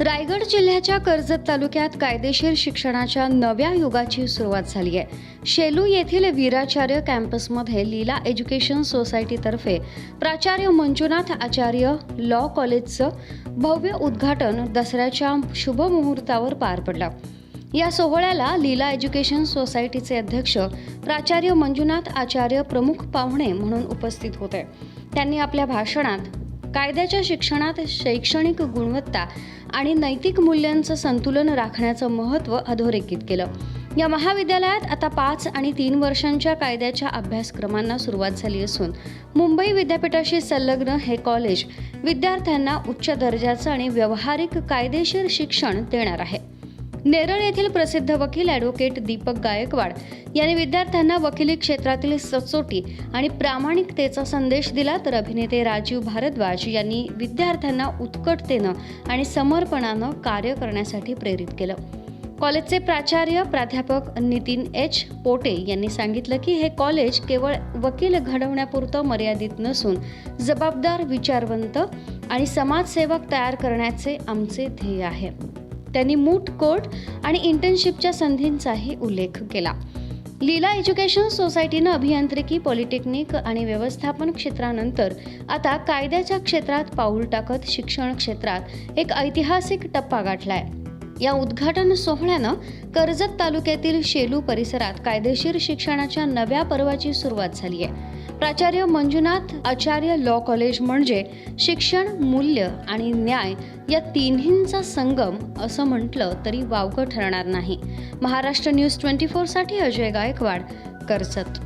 रायगड जिल्ह्याच्या कर्जत तालुक्यात कायदेशीर शिक्षणाच्या नव्या युगाची सुरुवात झाली आहे. शेलू येथील वीराचार्य कॅम्पसमध्ये लीला एज्युकेशन सोसायटीतर्फे प्राचार्य मंजुनाथ आचार्य लॉ कॉलेजचं भव्य उद्घाटन दसऱ्याच्या शुभमुहूर्तावर पार पडलं. या सोहळ्याला लीला एज्युकेशन सोसायटीचे अध्यक्ष प्राचार्य मंजुनाथ आचार्य प्रमुख पाहुणे म्हणून उपस्थित होते. त्यांनी आपल्या भाषणात कायद्याच्या शिक्षणात शैक्षणिक गुणवत्ता आणि नैतिक मूल्यांचं संतुलन राखण्याचं महत्त्व अधोरेखित केलं. या महाविद्यालयात आता पाच आणि तीन वर्षांच्या कायद्याच्या अभ्यासक्रमांना सुरुवात झाली असून मुंबई विद्यापीठाशी संलग्न हे कॉलेज विद्यार्थ्यांना उच्च दर्जाचं आणि व्यावहारिक कायदेशीर शिक्षण देणार आहे. नेरळ येथील प्रसिद्ध वकील ॲडव्होकेट दीपक गायकवाड यांनी विद्यार्थ्यांना वकिली क्षेत्रातील सचोटी आणि प्रामाणिकतेचा संदेश दिला तर अभिनेते राजीव भारद्वाज यांनी विद्यार्थ्यांना उत्कटतेनं आणि समर्पणानं कार्य करण्यासाठी प्रेरित केलं. कॉलेजचे प्राचार्य प्राध्यापक नितीन एच. पोटे यांनी सांगितलं की हे कॉलेज केवळ वकील घडवण्यापुरतं मर्यादित नसून जबाबदार विचारवंत आणि समाजसेवक तयार करण्याचे आमचे ध्येय आहे. त्यांनी मूठ कोर्ट आणि इंटर्नशिपच्या संधींचाही उल्लेख केला. लीला एज्युकेशन सोसायटीनं अभियांत्रिकी पॉलिटेक्निक आणि व्यवस्थापन क्षेत्रानंतर आता कायद्याच्या क्षेत्रात पाऊल टाकत शिक्षण क्षेत्रात एक ऐतिहासिक टप्पा गाठला आहे या उद्घाटन सोहळ्यानं कर्जत तालुक्यातील शेलू परिसरात कायदेशीर शिक्षणाच्या नव्या पर्वाची सुरुवात झाली आहे. प्राचार्य मंजुनाथ आचार्य लॉ कॉलेज म्हणजे शिक्षण मूल्य आणि न्याय या तिन्हींचा संगम असं म्हटलं तरी वावगं ठरणार नाही. महाराष्ट्र न्यूज ट्वेंटी फोरसाठी अजय गायकवाड कर्जत.